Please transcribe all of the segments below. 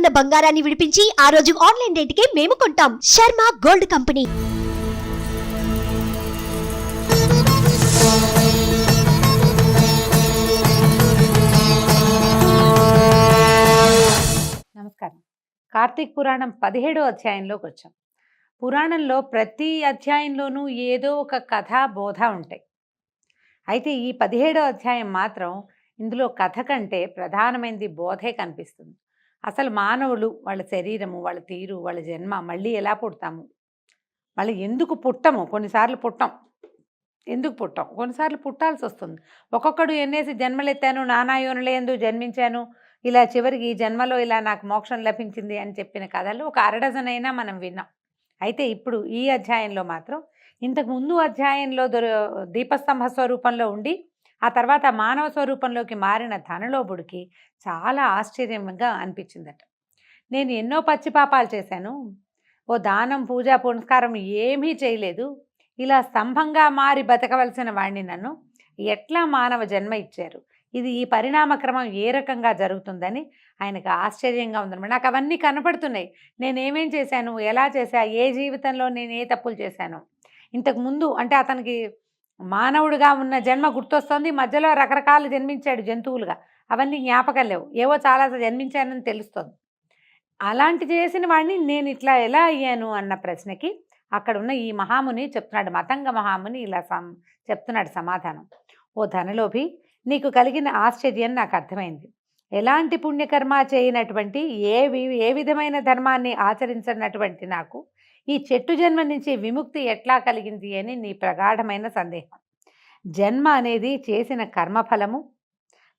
ఉన్న బంగారాన్ని విడిపించి ఆ రోజు ఆన్లైన్ రేటుకే మేము కొంటాం. Sharma gold company. నమస్కారం. కార్తీక్ పురాణం పదిహేడో అధ్యాయంలోకి వచ్చాం. పురాణంలో ప్రతి అధ్యాయంలోనూ ఏదో ఒక కథ బోధ ఉంటాయి. అయితే ఈ పదిహేడో అధ్యాయం మాత్రం ఇందులో కథ కంటే ప్రధానమైనది బోధే కనిపిస్తుంది. అసలు మానవులు వాళ్ళ శరీరము వాళ్ళ తీరు వాళ్ళ జన్మ మళ్ళీ ఎలా పుడతాము? మళ్ళీ ఎందుకు పుట్టము? కొన్నిసార్లు పుట్టం. ఎందుకు పుట్టాం? కొన్నిసార్లు పుట్టాల్సి వస్తుంది. ఒక్కొక్కడు ఎన్నేసి జన్మలెత్తాను నానాయోనులే ఎందుకు జన్మించాను ఇలా చివరికి ఈ జన్మలో ఇలా నాకు మోక్షం లభించింది అని చెప్పిన కథలు ఒక అరడజన్ అయినా మనం విన్నాం. అయితే ఇప్పుడు ఈ అధ్యాయంలో మాత్రం ఇంతకు ముందు అధ్యాయంలో దొర దీపస్తంభ స్వరూపంలో ఉండి ఆ తర్వాత మానవ స్వరూపంలోకి మారిన ధనలోబుడికి చాలా ఆశ్చర్యంగా అనిపించిందట. నేను ఎన్నో పచ్చిపాపాలు చేశాను. ఓ దానం పూజ పునస్కారం ఏమీ చేయలేదు. ఇలా స్తంభంగా మారి బతకవలసిన వాణ్ణి నన్ను ఎట్లా మానవ జన్మ ఇచ్చారు? ఇది ఈ పరిణామక్రమం ఏ రకంగా జరుగుతుందని ఆయనకు ఆశ్చర్యంగా ఉందన్నమాట. నాకు అవన్నీ కనపడుతున్నాయి. నేను ఏమేం చేశాను? ఎలా చేశా? ఏ జీవితంలో నేను ఏ తప్పులు చేశాను? ఇంతకుముందు అంటే అతనికి మానవుడిగా ఉన్న జన్మ గుర్తొస్తుంది. మధ్యలో రకరకాలు జన్మించాడు జంతువులుగా. అవన్నీ జ్ఞాపకం లేవు. ఏవో చాలా జన్మించానని తెలుస్తుంది. అలాంటి చేసిన వాడిని నేను ఇట్లా ఎలా అయ్యాను అన్న ప్రశ్నకి అక్కడ ఉన్న ఈ మహాముని చెప్తున్నాడు. మతంగ మహాముని ఇలా సం చెప్తున్నాడు సమాధానం. ఓ ధనలోభి నీకు కలిగిన ఆశ్చర్యం నాకు అర్థమైంది. ఎలాంటి పుణ్యకర్మ చేయనటువంటి ఏ ఏ విధమైన ధర్మాన్ని ఆచరించినటువంటి నాకు ఈ చెట్టు జన్మ నుంచి విముక్తి ఎట్లా కలిగింది అని నీ ప్రగాఢమైన సందేహం. జన్మ అనేది చేసిన కర్మఫలము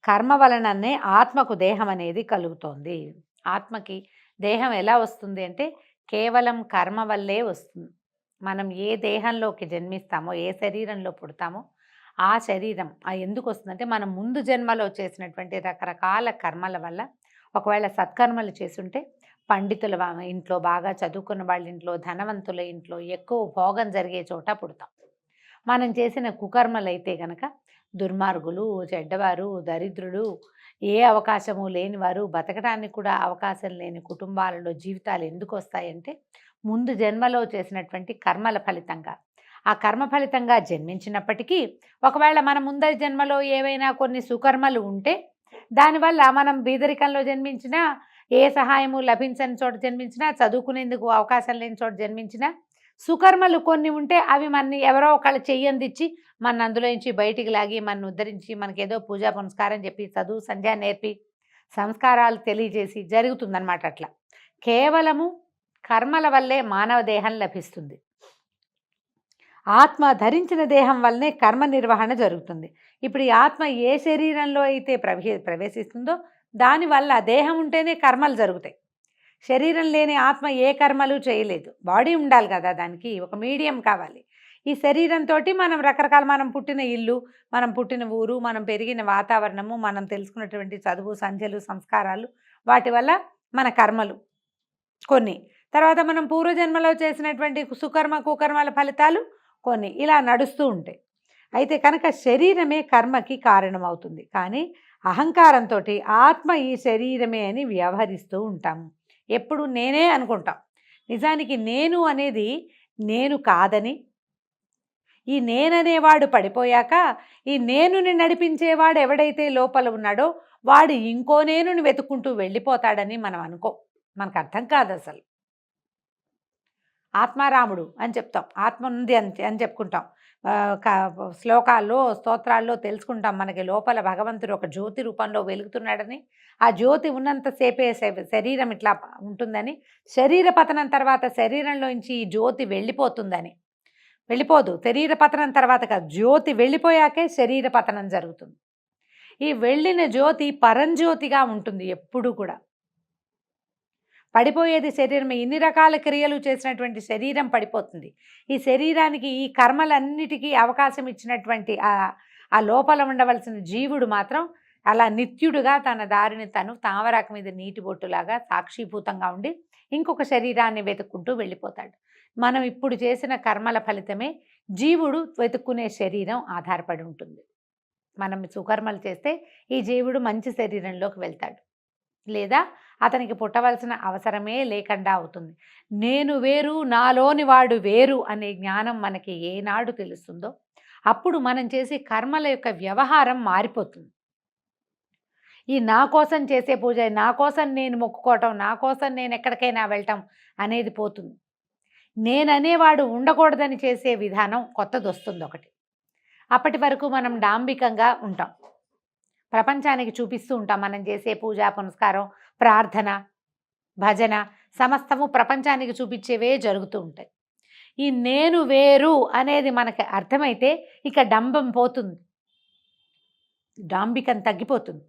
కర్మ వలననే ఆత్మకు దేహం అనేది కలుగుతోంది. ఆత్మకి దేహం ఎలా వస్తుంది అంటే కేవలం కర్మ వల్లే వస్తుంది. మనం ఏ దేహంలోకి జన్మిస్తామో ఏ శరీరంలో పుడతామో ఆ శరీరం ఆ ఎందుకు వస్తుందంటే మనం ముందు జన్మలో చేసినటువంటి రకరకాల కర్మల వల్ల ఒకవేళ సత్కర్మలు చేసుంటే పండితుల ఇంట్లో బాగా చదువుకున్న వాళ్ళ ఇంట్లో ధనవంతుల ఇంట్లో ఎక్కువ భోగం జరిగే చోట పుడతాం. మనం చేసిన కుకర్మలు అయితే గనక దుర్మార్గులు చెడ్డవారు దరిద్రులు ఏ అవకాశము లేనివారు బతకడానికి కూడా అవకాశం లేని కుటుంబాలలో జీవితాలు ఎందుకు వస్తాయంటే ముందు జన్మలో చేసినటువంటి కర్మల ఫలితంగా. ఆ కర్మ ఫలితంగా జన్మించినప్పటికీ ఒకవేళ మన ముందరి జన్మలో ఏవైనా కొన్ని సుకర్మలు ఉంటే దానివల్ల మనం బీదరికంలో జన్మించినా ఏ సహాయము లభించని చోట జన్మించినా చదువుకునేందుకు అవకాశం లేని చోట జన్మించినా సుకర్మలు కొన్ని ఉంటే అవి మనని ఎవరో ఒకళ్ళు చెయ్యందిచ్చి మన అందులో నుంచి బయటికి లాగి మన ఉద్ధరించి మనకేదో పూజా పునస్కారం చెప్పి చదువు సంధ్య నేర్పి సంస్కారాలు తెలియజేసి జరుగుతుందన్నమాట అట్లా. కేవలము కర్మల వల్లే మానవ దేహం లభిస్తుంది. ఆత్మ ధరించిన దేహం వల్లనే కర్మ నిర్వహణ జరుగుతుంది. ఇప్పుడు ఈ ఆత్మ ఏ శరీరంలో అయితే ప్రవే ప్రవేశిస్తుందో దానివల్ల దేహం ఉంటేనే కర్మలు జరుగుతాయి. శరీరం లేని ఆత్మ ఏ కర్మలు చేయలేదు. బాడీ ఉండాలి కదా దానికి ఒక మీడియం కావాలి. ఈ శరీరంతో మనం రకరకాల మనం పుట్టిన ఇల్లు మనం పుట్టిన ఊరు మనం పెరిగిన వాతావరణము మనం తెలుసుకున్నటువంటి చదువు సంధ్యలు సంస్కారాలు వాటి వల్ల మన కర్మలు కొన్ని. తర్వాత మనం పూర్వజన్మలో చేసినటువంటి సుకర్మ కుకర్మల ఫలితాలు కొన్ని. ఇలా నడుస్తూ ఉంటాయి. అయితే కనుక శరీరమే కర్మకి కారణమవుతుంది. కానీ అహంకారంతో ఆత్మ ఈ శరీరమే అని వ్యవహరిస్తూ ఉంటాము ఎప్పుడు నేనే అనుకుంటాం. నిజానికి నేను అనేది నేను కాదని. ఈ నేననేవాడు పడిపోయాక ఈ నేనుని నడిపించేవాడు ఎవడైతే లోపల ఉన్నాడో వాడు ఇంకో నేనుని వెతుక్కుంటూ వెళ్ళిపోతాడని మనం అనుకో. మనకు అర్థం కాదు అసలు ఆత్మారాముడు అని చెప్తాం. ఆత్మ ఉంది అని అని చెప్పుకుంటాం. శ్లోకాల్లో స్తోత్రాల్లో తెలుసుకుంటాం మనకి లోపల భగవంతుడు ఒక జ్యోతి రూపంలో వెలుగుతున్నాడని. ఆ జ్యోతి ఉన్నంతసేపే శ- శరీరం ఇట్లా ఉంటుందని. శరీర పతనం తర్వాత శరీరంలోంచి ఈ జ్యోతి వెళ్ళిపోతుందని. వెళ్ళిపోదు. శరీర పతనం తర్వాత కాదు. జ్యోతి వెళ్ళిపోయాకే శరీర పతనం జరుగుతుంది. ఈ వెళ్ళిన జ్యోతి పరంజ్యోతిగా ఉంటుంది ఎప్పుడూ కూడా. పడిపోయేది శరీరం. ఇన్ని రకాల క్రియలు చేసినటువంటి శరీరం పడిపోతుంది. ఈ శరీరానికి ఈ కర్మలన్నిటికీ అవకాశం ఇచ్చినటువంటి ఆ ఆ లోపల ఉండవలసిన జీవుడు మాత్రం అలా నిత్యుడుగా తన దారిని తను తామరాక మీద నీటి బొట్టులాగా సాక్షిభూతంగా ఉండి ఇంకొక శరీరాన్ని వెతుక్కుంటూ వెళ్ళిపోతాడు. మనం ఇప్పుడు చేసిన కర్మల ఫలితమే జీవుడు వెతుక్కునే శరీరం ఆధారపడి ఉంటుంది. మనం సుకర్మలు చేస్తే ఈ జీవుడు మంచి శరీరంలోకి వెళ్తాడు. లేదా అతనికి పుట్టవలసిన అవసరమే లేకుండా అవుతుంది. నేను వేరు నాలోని వాడు వేరు అనే జ్ఞానం మనకి ఏనాడు తెలుస్తుందో అప్పుడు మనం చేసే కర్మల యొక్క వ్యవహారం మారిపోతుంది. ఈ నా కోసం చేసే పూజ నా కోసం నేను మొక్కుకోవటం నా కోసం నేను ఎక్కడికైనా వెళ్ళటం అనేది పోతుంది. నేననేవాడు ఉండకూడదని చేసే విధానం కొత్తది వస్తుంది ఒకటి. అప్పటి వరకు మనం డాంబికంగా ఉంటాం. ప్రపంచానికి చూపిస్తూ ఉంటాం మనం చేసే పూజ పునస్కారం ప్రార్థన భజన సమస్తము ప్రపంచానికి చూపించేవే జరుగుతూ ఉంటాయి. ఈ నేను వేరు అనేది మనకి అర్థమైతే ఇక డంబం పోతుంది. డాంబికం తగ్గిపోతుంది.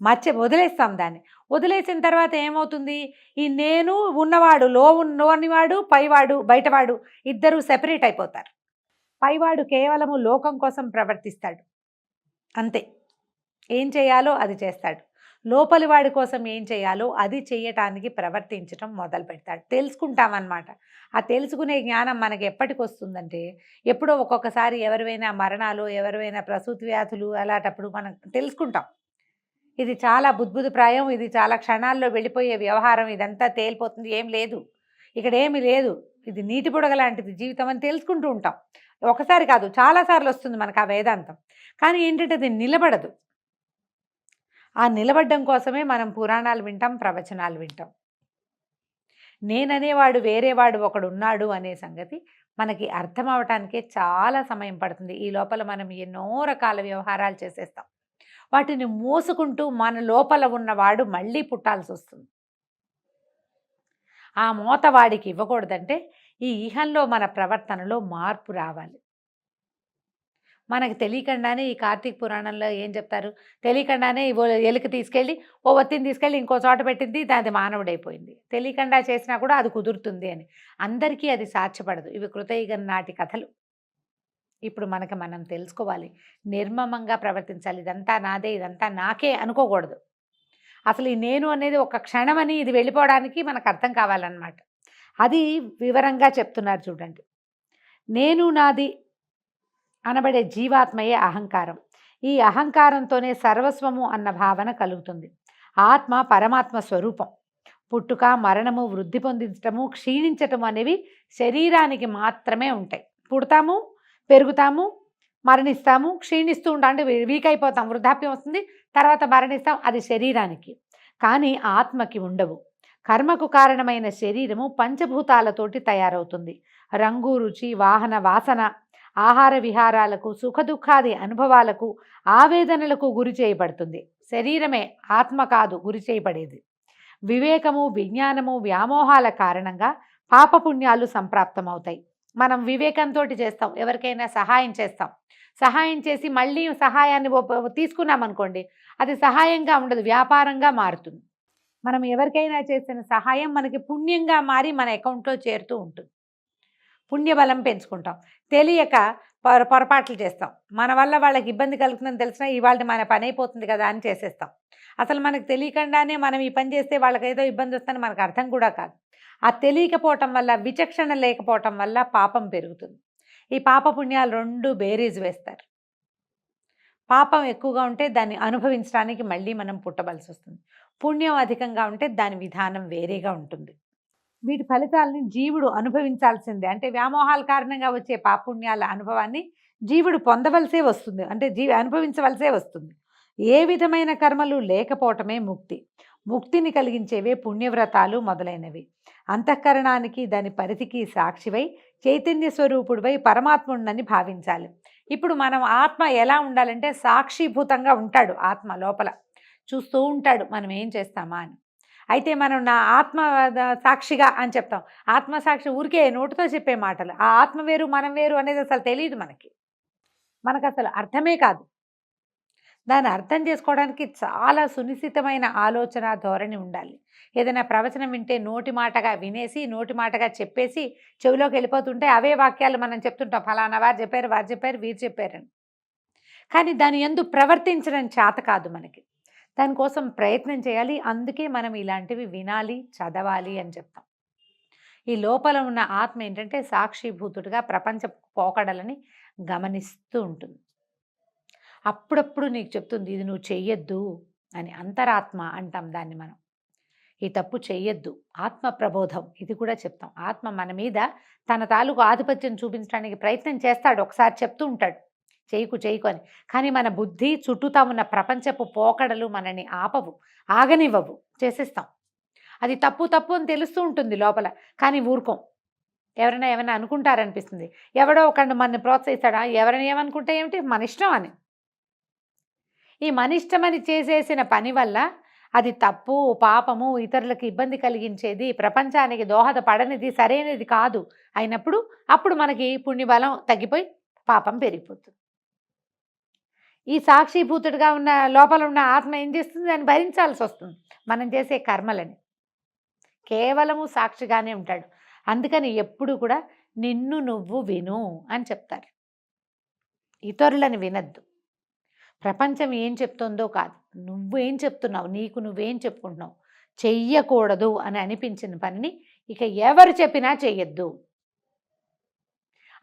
మర్చి వదిలేస్తాం దాన్ని. వదిలేసిన తర్వాత ఏమవుతుంది? ఈ నేను ఉన్నవాడు లో ఉన్నవాడు పైవాడు బయటవాడు ఇద్దరు సెపరేట్ అయిపోతారు. పైవాడు కేవలము లోకం కోసం ప్రవర్తిస్తాడు. అంతే. ఏం చేయాలో అది చేస్తాడు. లోపలి వాడి కోసం ఏం చేయాలో అది చేయటానికి ప్రవర్తించటం మొదలు పెడతాడు. తెలుసుకుంటామన్నమాట. ఆ తెలుసుకునే జ్ఞానం మనకి ఎప్పటికి వస్తుందంటే ఎప్పుడో ఒక్కొక్కసారి ఎవరివైనా మరణాలు ఎవరివైనా ప్రసూతి వ్యాధులు అలాంటప్పుడు మనం తెలుసుకుంటాం. ఇది చాలా బుద్భుతప్రాయం ఇది చాలా క్షణాల్లో వెళ్ళిపోయే వ్యవహారం ఇదంతా తేలిపోతుంది ఏం లేదు. ఇక్కడ ఏమి లేదు. ఇది నీటి బుడగ లాంటిది జీవితం అని తెలుసుకుంటూ ఉంటాం. ఒకసారి కాదు చాలాసార్లు వస్తుంది మనకు ఆ వేదాంతం. కానీ ఏంటంటే అది నిలబడదు. ఆ నిలబడ్డం కోసమే మనం పురాణాలు వింటాం ప్రవచనాలు వింటాం. నేననేవాడు వేరేవాడు ఒకడు ఉన్నాడు అనే సంగతి మనకి అర్థం అవటానికే చాలా సమయం పడుతుంది. ఈ లోపల మనం ఎన్నో రకాల వ్యవహారాలు చేసేస్తాం. వాటిని మోసుకుంటూ మన లోపల ఉన్నవాడు మళ్ళీ పుట్టాల్సి వస్తుంది ఆ మూత వాడికి ఇవ్వకూడదంటే ఈ ఇహంలో మన ప్రవర్తనలో మార్పు రావాలి. మనకు తెలియకుండానే ఈ కార్తీక పురాణంలో ఏం చెప్తారు? తెలియకుండానే ఓ ఎలుక తీసుకెళ్ళి ఓ ఒత్తిని తీసుకెళ్ళి ఇంకో చోట పెట్టింది దాని మానవుడైపోయింది. తెలియకుండా చేసినా కూడా అది కుదురుతుంది అని. అందరికీ అది సాధ్యపడదు. ఇవి కృతయుగం నాటి కథలు. ఇప్పుడు మనకి మనం తెలుసుకోవాలి. నిర్మమంగా ప్రవర్తించాలి. ఇదంతా నాదే ఇదంతా నాకే అనుకోకూడదు. అసలు ఈ నేను అనేది ఒక క్షణమని ఇది వెళ్ళిపోవడానికి మనకు అర్థం కావాలన్నమాట. అది వివరంగా చెప్తున్నారు చూడండి. నేను నాది అనబడే జీవాత్మయే అహంకారం. ఈ అహంకారంతోనే సర్వస్వము అన్న భావన కలుగుతుంది. ఆత్మ పరమాత్మ స్వరూపం. పుట్టుక మరణము వృద్ధి పొందించటము క్షీణించటము అనేవి శరీరానికి మాత్రమే ఉంటాయి. పుడతాము పెరుగుతాము మరణిస్తాము క్షీణిస్తూ ఉంటాం అంటే వీక్ అయిపోతాం వృద్ధాప్యం వస్తుంది తర్వాత మరణిస్తాం అది శరీరానికి. కానీ ఆత్మకి ఉండవు. కర్మకు కారణమైన శరీరము పంచభూతాలతోటి తయారవుతుంది. రంగు రుచి వాహన వాసన ఆహార విహారాలకు సుఖదుఖాది అనుభవాలకు ఆవేదనలకు గురి చేయబడుతుంది. శరీరమే ఆత్మ కాదు గురి చేయబడేది. వివేకము విజ్ఞానము వ్యామోహాల కారణంగా పాపపుణ్యాలు సంప్రాప్తమవుతాయి. మనం వివేకంతో చేస్తాం ఎవరికైనా సహాయం చేస్తాం. సహాయం చేసి మళ్ళీ సహాయాన్ని ఒప్ప- తీసుకున్నాం అనుకోండి అది సహాయంగా ఉండదు వ్యాపారంగా మారుతుంది. మనం ఎవరికైనా చేసిన సహాయం మనకి పుణ్యంగా మారి మన అకౌంట్లో చేరుతూ ఉంటుంది. పుణ్యబలం పెంచుకుంటాం. తెలియక పొర పొరపాట్లు చేస్తాం. మన వల్ల వాళ్ళకి ఇబ్బంది కలుగుతుందని తెలిసినా ఇవాళ మన పని అయిపోతుంది కదా అని చేసేస్తాం. అసలు మనకు తెలియకుండానే మనం ఈ పని చేస్తే వాళ్ళకి ఏదో ఇబ్బంది వస్తుందని మనకు అర్థం కూడా కాదు. ఆ తెలియకపోవటం వల్ల విచక్షణ లేకపోవటం వల్ల పాపం పెరుగుతుంది. ఈ పాప పుణ్యాలు రెండు బేరీజ్ వేస్తారు. పాపం ఎక్కువగా ఉంటే దాన్ని అనుభవించడానికి మళ్ళీ మనం పుట్టవలసి వస్తుంది. పుణ్యం అధికంగా ఉంటే దాని విధానం వేరేగా ఉంటుంది. వీటి ఫలితాలని జీవుడు అనుభవించాల్సిందే. అంటే వ్యామోహాల కారణంగా వచ్చే పాపుణ్యాల అనుభవాన్ని జీవుడు పొందవలసే వస్తుంది. అంటే జీవి అనుభవించవలసే వస్తుంది. ఏ విధమైన కర్మలు లేకపోవటమే ముక్తి. ముక్తిని కలిగించేవే పుణ్యవ్రతాలు మొదలైనవి. అంతఃకరణానికి దాని పరిధికి సాక్షివై చైతన్య స్వరూపుడివై పరమాత్ముడినని భావించాలి. ఇప్పుడు మనం ఆత్మ ఎలా ఉండాలంటే సాక్షిభూతంగా ఉంటాడు ఆత్మ లోపల. చూస్తూ ఉంటాడు మనం ఏం చేస్తామా అని. అయితే మనం నా ఆత్మ సాక్షిగా అని చెప్తాం. ఆత్మ సాక్షి ఊరికే నోటితో చెప్పే మాటలు. ఆ ఆత్మ వేరు మనం వేరు అనేది అసలు తెలియదు మనకి. మనకు అసలు అర్థమే కాదు. దాన్ని అర్థం చేసుకోవడానికి చాలా సునిశ్చితమైన ఆలోచన ధోరణి ఉండాలి. ఏదైనా ప్రవచనం వింటే నోటి మాటగా వినేసి నోటి మాటగా చెప్పేసి చెవిలోకి వెళ్ళిపోతుంటే అవే వాక్యాలు మనం చెప్తుంటాం. ఫలానా వారు చెప్పారు వారు చెప్పారు వీరు చెప్పారని. కానీ దాని ఎందు ప్రవర్తించడం చేత కాదు మనకి. దానికోసం ప్రయత్నం చేయాలి. అందుకే మనం ఇలాంటివి వినాలి చదవాలి అని చెప్తాం. ఈ లోపల ఉన్న ఆత్మ ఏంటంటే సాక్షిభూతుడిగా ప్రపంచ పోకడలని గమనిస్తూ ఉంటుంది. అప్పుడప్పుడు నీకు చెప్తుంది ఇది నువ్వు చెయ్యొద్దు అని అంతరాత్మ అంటాం దాన్ని మనం. ఈ తప్పు చెయ్యొద్దు. ఆత్మ ప్రబోధం ఇది కూడా చెప్తాం. ఆత్మ మన మీద తన తాలూకు ఆధిపత్యం చూపించడానికి ప్రయత్నం చేస్తాడు. ఒకసారి చెప్తూ ఉంటాడు. చేయకు చేయకు అని. కానీ మన బుద్ధి చుట్టూతా ఉన్న ప్రపంచపు పోకడలు మనని ఆపవు ఆగనివ్వవు. చేసేస్తాం. అది తప్పు తప్పు అని తెలుస్తూ ఉంటుంది లోపల కానీ ఊరుకోం. ఎవరైనా ఏమైనా అనుకుంటారనిపిస్తుంది. ఎవడో ఒకడు మనని ప్రోత్సహిస్తాడా? ఎవరైనా ఏమనుకుంటే ఏమిటి? మన ఇష్టం అని. ఈ మన ఇష్టమని చేసేసిన పని వల్ల అది తప్పు పాపము ఇతరులకు ఇబ్బంది కలిగించేది ప్రపంచానికి దోహదపడనిది సరైనది కాదు అయినప్పుడు అప్పుడు మనకి పుణ్యబలం తగ్గిపోయి పాపం పెరిగిపోతుంది. ఈ సాక్షిభూతుడిగా ఉన్న లోపల ఉన్న ఆత్మ ఏం చేస్తుంది? దాన్ని భరించాల్సి వస్తుంది. మనం చేసే కర్మలని. కేవలము సాక్షిగానే ఉంటాడు. అందుకని ఎప్పుడు కూడా నిన్ను నువ్వు విను అని చెప్తారు. ఇతరులని వినద్దు. ప్రపంచం ఏం చెప్తుందో కాదు. నువ్వేం చెప్తున్నావు? నీకు నువ్వేం చెప్పుకుంటున్నావు? చెయ్యకూడదు అని అనిపించిన పనిని ఇక ఎవరు చెప్పినా చెయ్యొద్దు.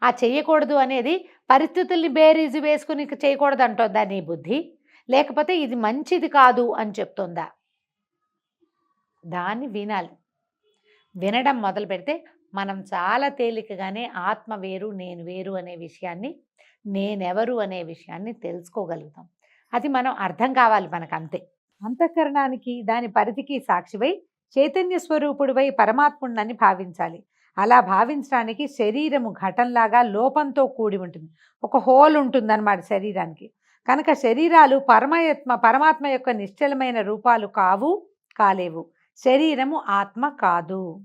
ఆ చేయకూడదు అనేది పరిస్థితుల్ని బేరీజు వేసుకుని చేయకూడదు అంటుందా నీ బుద్ధి? లేకపోతే ఇది మంచిది కాదు అని చెప్తుందా? దాన్ని వినాలి. వినడం మొదలు పెడితే మనం చాలా తేలికగానే ఆత్మ వేరు నేను వేరు అనే విషయాన్ని నేనెవరు అనే విషయాన్ని తెలుసుకోగలుగుతాం. అది మనం అర్థం కావాలి మనకు అంతే అంతఃకరణానికి దాని పరిధికి సాక్షివై చైతన్య స్వరూపుడివై పరమాత్ముడినని భావించాలి. అలా భావించడానికి శరీరము ఘటంలాగా లోపంతో కూడి ఉంటుంది. ఒక హోల్ ఉంటుందన్నమాట శరీరానికి. కనుక శరీరాలు పరమాత్మ పరమాత్మ యొక్క నిశ్చలమైన రూపాలు కావు కాలేవు. శరీరము ఆత్మ కాదు.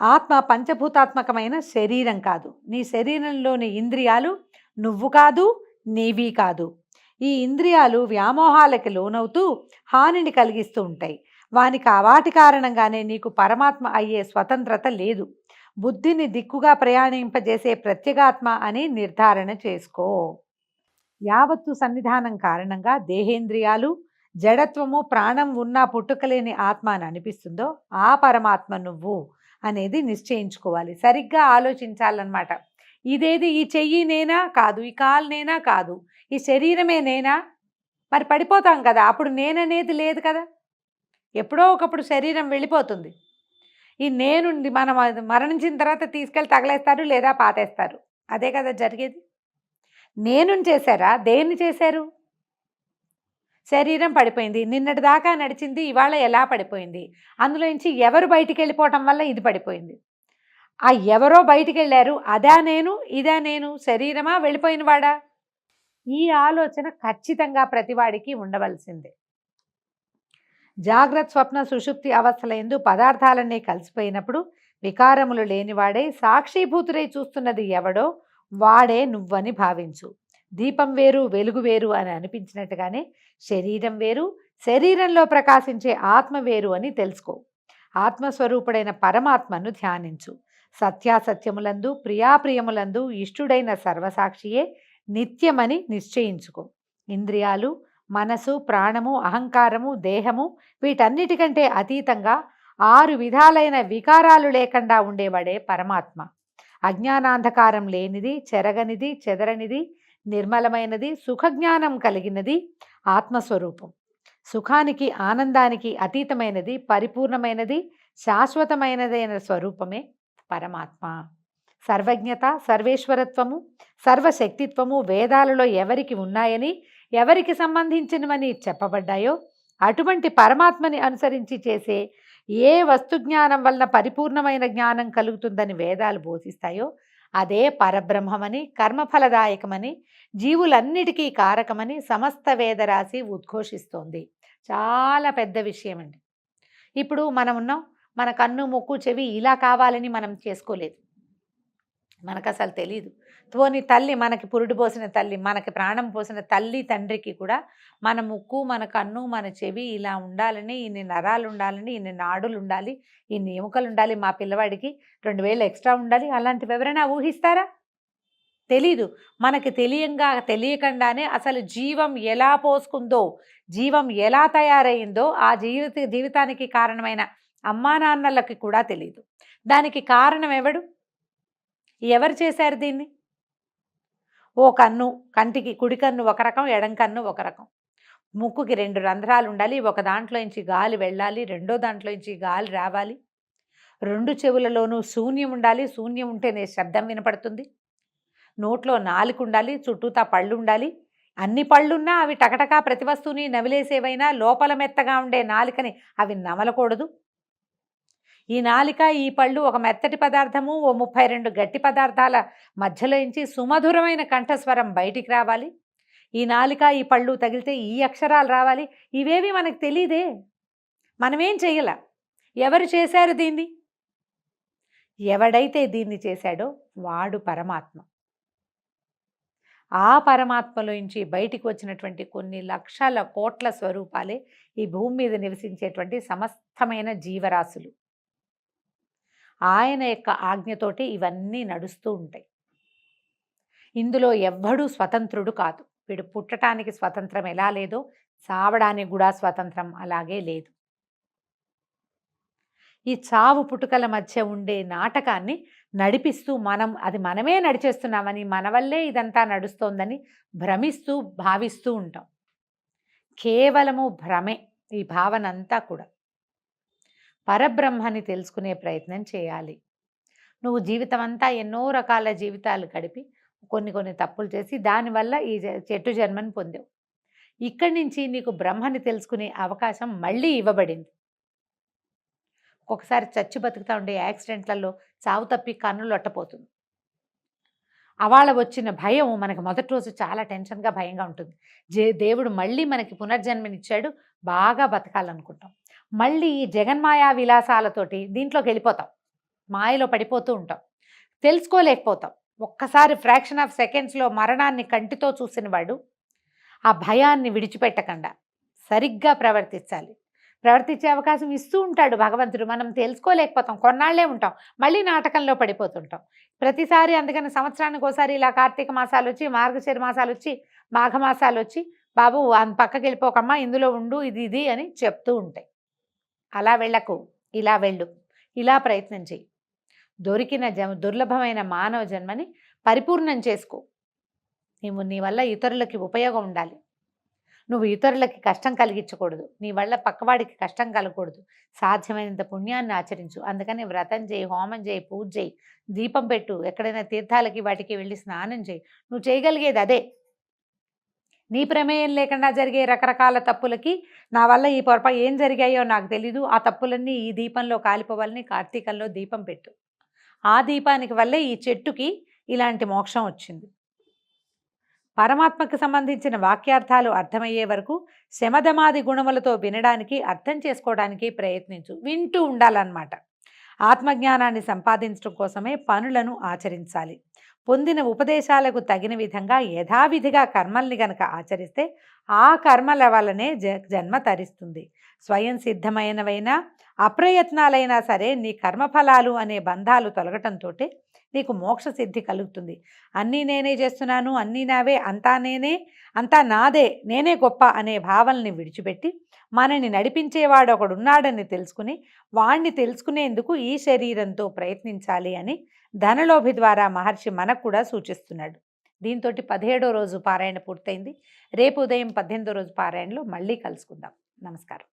ఆత్మ పంచభూతాత్మకమైన శరీరం కాదు. నీ శరీరంలోని ఇంద్రియాలు నువ్వు కాదు నీవి కాదు. ఈ ఇంద్రియాలు వ్యామోహాలకి లోనవుతూ హానిని కలిగిస్తూ ఉంటాయి. వానికి అవాటి కారణంగానే నీకు పరమాత్మ అయ్యే స్వతంత్రత లేదు. బుద్ధిని దిక్కుగా ప్రయాణింపజేసే ప్రత్యేగాత్మ అని నిర్ధారణ చేసుకో. యావత్తు సన్నిధానం కారణంగా దేహేంద్రియాలు జడత్వము ప్రాణం ఉన్నా పుట్టుకలేని ఆత్మ అని అనిపిస్తుందో ఆ పరమాత్మ నువ్వు అనేది నిశ్చయించుకోవాలి. సరిగ్గా ఆలోచించాలన్నమాట. ఇదేది ఈ చెయ్యి నేనా కాదు ఈ కాలు నేనా కాదు ఈ శరీరమే నేనా? మరి పడిపోతాం కదా అప్పుడు నేననేది లేదు కదా. ఎప్పుడో ఒకప్పుడు శరీరం వెళ్ళిపోతుంది. ఈ నేను మనం మరణించిన తర్వాత తీసుకెళ్ళి తగలేస్తారు లేదా పాతేస్తారు. అదే కదా జరిగేది. నేను చేశారా? దేన్ని చేశారు? శరీరం పడిపోయింది. నిన్నటి దాకా నడిచింది ఇవాళ ఎలా పడిపోయింది? అందులోంచి ఎవరు బయటికి వెళ్ళిపోవటం వల్ల ఇది పడిపోయింది? ఆ ఎవరో బయటికి వెళ్ళారు. అదా నేను ఇదా నేను శరీరమా? వెళ్ళిపోయినవాడా? ఈ ఆలోచన ఖచ్చితంగా ప్రతివాడికి ఉండవలసిందే. జాగ్రత్త స్వప్న సుషుప్తి అవస్థల ఎందు పదార్థాలన్నీ కలిసిపోయినప్పుడు వికారములు లేనివాడే సాక్షిభూతుడై చూస్తున్నది ఎవడో వాడే నువ్వని భావించు. దీపం వేరు వెలుగు వేరు అని అనిపించినట్టుగానే శరీరం వేరు శరీరంలో ప్రకాశించే ఆత్మ వేరు అని తెలుసుకో. ఆత్మస్వరూపుడైన పరమాత్మను ధ్యానించు. సత్యాసత్యములందు ప్రియాప్రియములందు ఇష్టుడైన సర్వసాక్షియే నిత్యమని నిశ్చయించుకో. ఇంద్రియాలు మనసు ప్రాణము అహంకారము దేహము వీటన్నిటికంటే అతీతంగా ఆరు విధాలైన వికారాలు లేకుండా ఉండేవాడే పరమాత్మ. అజ్ఞానాంధకారం లేనిది చెరగనిది చెదరనిది నిర్మలమైనది సుఖజ్ఞానం కలిగినది ఆత్మస్వరూపం. సుఖానికి ఆనందానికి అతీతమైనది పరిపూర్ణమైనది శాశ్వతమైనదైన స్వరూపమే పరమాత్మ. సర్వజ్ఞత సర్వేశ్వరత్వము సర్వశక్తిత్వము వేదాలలో ఎవరికి ఉన్నాయని ఎవరికి సంబంధించినవని చెప్పబడ్డాయో అటువంటి పరమాత్మని అనుసరించి చేసే ఏ వస్తు జ్ఞానం వలన పరిపూర్ణమైన జ్ఞానం కలుగుతుందని వేదాలు బోధిస్తాయో అదే పరబ్రహ్మమని కర్మఫలదాయకమని జీవులన్నిటికీ కారకమని సమస్త వేదరాశి ఉద్ఘోషిస్తోంది. చాలా పెద్ద విషయం అండి ఇప్పుడు మనం ఉన్నాం మన కన్ను ముక్కు చెవి ఇలా కావాలని మనం చేసుకోలేదు. మనకు అసలు తెలియదు తోని తల్లి మనకి పురుడు పోసిన తల్లి మనకి ప్రాణం పోసిన తల్లి తండ్రికి కూడా మన ముక్కు మన కన్ను మన చెవి ఇలా ఉండాలని ఇన్ని నరాలు ఉండాలని ఇన్ని నాడులు ఉండాలి ఇన్ని ఎముకలు ఉండాలి మా పిల్లవాడికి రెండు వేలు ఎక్స్ట్రా ఉండాలి అలాంటివి ఎవరైనా ఊహిస్తారా? తెలీదు. మనకి తెలియంగా తెలియకుండానే అసలు జీవం ఎలా పోసుకుందో జీవం ఎలా తయారైందో ఆ జీవిత జీవితానికి కారణమైన అమ్మా నాన్నలకి కూడా తెలియదు దానికి కారణం ఎవడు? ఎవరు చేశారు దీన్ని? ఓ కన్ను కంటికి కుడి కన్ను ఒక రకం ఎడం కన్ను ఒక రకం. ముక్కుకి రెండు రంధ్రాలు ఉండాలి ఒక దాంట్లో నుంచి గాలి వెళ్ళాలి రెండో దాంట్లోంచి గాలి రావాలి. రెండు చెవులలోనూ శూన్యం ఉండాలి శూన్యం ఉంటేనే శబ్దం వినపడుతుంది. నోట్లో నాలుక ఉండాలి చుట్టూతా పళ్ళు ఉండాలి. అన్ని పళ్ళున్నా అవి టకటకా ప్రతి వస్తువుని నవిలేసేవైనా లోపల మెత్తగా ఉండే నాలుకని అవి నమలకూడదు. ఈ నాలిక ఈ పళ్ళు ఒక మెత్తటి పదార్థము ఓ ముప్పై రెండు గట్టి పదార్థాల మధ్యలో నుంచి సుమధురమైన కంఠస్వరం బయటికి రావాలి. ఈ నాలిక ఈ పళ్ళు తగిలితే ఈ అక్షరాలు రావాలి. ఇవేవి మనకు తెలియదే మనమేం చెయ్యాల? ఎవరు చేశారు దీన్ని? ఎవడైతే దీన్ని చేశాడో వాడు పరమాత్మ. ఆ పరమాత్మలోంచి బయటికి వచ్చినటువంటి కొన్ని లక్షల కోట్ల స్వరూపాలే ఈ భూమి మీద నివసించేటువంటి సమస్తమైన జీవరాశులు. ఆయన యొక్క ఆజ్ఞతోటి ఇవన్నీ నడుస్తూ ఉంటాయి. ఇందులో ఎవ్వడూ స్వతంత్రుడు కాదు. వీడు పుట్టడానికి స్వతంత్రం ఎలా లేదో చావడానికి కూడా స్వతంత్రం అలాగే లేదు. ఈ చావు పుట్టుకల మధ్య ఉండే నాటకాన్ని నడిపిస్తూ మనం అది మనమే నడిచేస్తున్నామని మన వల్లే ఇదంతా నడుస్తోందని భ్రమిస్తూ భావిస్తూ ఉంటాం. కేవలము భ్రమే ఈ భావన అంతా కూడా. పరబ్రహ్మని తెలుసుకునే ప్రయత్నం చేయాలి. నువ్వు జీవితం అంతా ఎన్నో రకాల జీవితాలు గడిపి కొన్ని కొన్ని తప్పులు చేసి దానివల్ల ఈ జ- చెట్టు జన్మని పొందావు. ఇక్కడి నుంచి నీకు బ్రహ్మని తెలుసుకునే అవకాశం మళ్ళీ ఇవ్వబడింది. ఒక్కొక్కసారి చచ్చి బతుకుతా ఉండే యాక్సిడెంట్లలో చావు తప్పి కన్నులు లొట్టపోతుంది అవాళ వచ్చిన భయం మనకి మొదటి రోజు చాలా టెన్షన్గా భయంగా ఉంటుంది. జే దేవుడు మళ్ళీ మనకి పునర్జన్మనిచ్చాడు. బాగా బతకాలనుకుంటాం. మళ్ళీ ఈ జగన్మాయా విలాసాలతోటి దీంట్లోకి వెళ్ళిపోతాం మాయలో పడిపోతూ ఉంటాం. తెలుసుకోలేకపోతాం. ఒక్కసారి ఫ్రాక్షన్ ఆఫ్ సెకండ్స్లో మరణాన్ని కంటితో చూసిన వాడు ఆ భయాన్ని విడిచిపెట్టకుండా సరిగ్గా ప్రవర్తించాలి. ప్రవర్తించే అవకాశం ఇస్తూ ఉంటాడు భగవంతుడు. మనం తెలుసుకోలేకపోతాం. కొన్నాళ్ళే ఉంటాం. మళ్ళీ నాటకంలో పడిపోతుంటాం. ప్రతిసారి అందుకని సంవత్సరానికి ఒకసారి ఇలా కార్తీక మాసాలు వచ్చి మార్గశిర మాసాలు వచ్చి మాఘమాసాలు వచ్చి బాబు అంత పక్కకి వెళ్ళిపోకమ్మా ఇందులో ఉండు ఇది ఇది అని చెప్తూ ఉంటాయి. అలా వెళ్ళకు ఇలా వెళ్ళు ఇలా ప్రయత్నం చెయ్యి. దొరికిన జ దుర్లభమైన మానవ జన్మని పరిపూర్ణం చేసుకో. నీవు నీ వల్ల ఇతరులకి ఉపయోగం ఉండాలి. నువ్వు ఇతరులకి కష్టం కలిగించకూడదు. నీ వల్ల పక్కవాడికి కష్టం కలగకూడదు. సాధ్యమైనంత పుణ్యాన్ని ఆచరించు. అందుకని వ్రతం చేయి హోమం చేయి పూజ చేయి దీపం పెట్టు. ఎక్కడైనా తీర్థాలకి వాటికి వెళ్ళి స్నానం చేయి నువ్వు చేయగలిగేది అదే. నీ ప్రమేయం లేకుండా జరిగే రకరకాల తప్పులకి నా వల్ల ఈ పొరపా ఏం జరిగాయో నాకు తెలీదు. ఆ తప్పులన్నీ ఈ దీపంలో కాలిపోవాలని కార్తీకంలో దీపం పెట్టు. ఆ దీపానికి వల్లే ఈ చెట్టుకి ఇలాంటి మోక్షం వచ్చింది. పరమాత్మకు సంబంధించిన వాక్యార్థాలు అర్థమయ్యే వరకు శమధమాది గుణములతో వినడానికి అర్థం చేసుకోవడానికి ప్రయత్నించు. వింటూ ఉండాలన్నమాట. ఆత్మజ్ఞానాన్ని సంపాదించడం కోసమే పనులను ఆచరించాలి. పొందిన ఉపదేశాలకు తగిన విధంగా యథావిధిగా కర్మల్ని గనక ఆచరిస్తే ఆ కర్మల వల్లనే జ జన్మ తరిస్తుంది. స్వయం సిద్ధమైనవైనా అప్రయత్నాలైనా సరే నీ కర్మఫలాలు అనే బంధాలు తొలగటంతో నీకు మోక్ష సిద్ధి కలుగుతుంది. అన్నీ నేనే చేస్తున్నాను అన్నీ నావే అంతా నేనే అంతా నాదే నేనే గొప్ప అనే భావనని విడిచిపెట్టి మనని నడిపించేవాడు ఒకడున్నాడని తెలుసుకుని వాణ్ణి తెలుసుకునేందుకు ఈ శరీరంతో ప్రయత్నించాలి అని ధనలోభి ద్వారా మహర్షి మనకు కూడా సూచిస్తున్నాడు. దీంతో పదిహేడో రోజు పారాయణ పూర్తయింది. రేపు ఉదయం పద్దెనిమిదో రోజు పారాయణలో మళ్ళీ కలుసుకుందాం. నమస్కారం.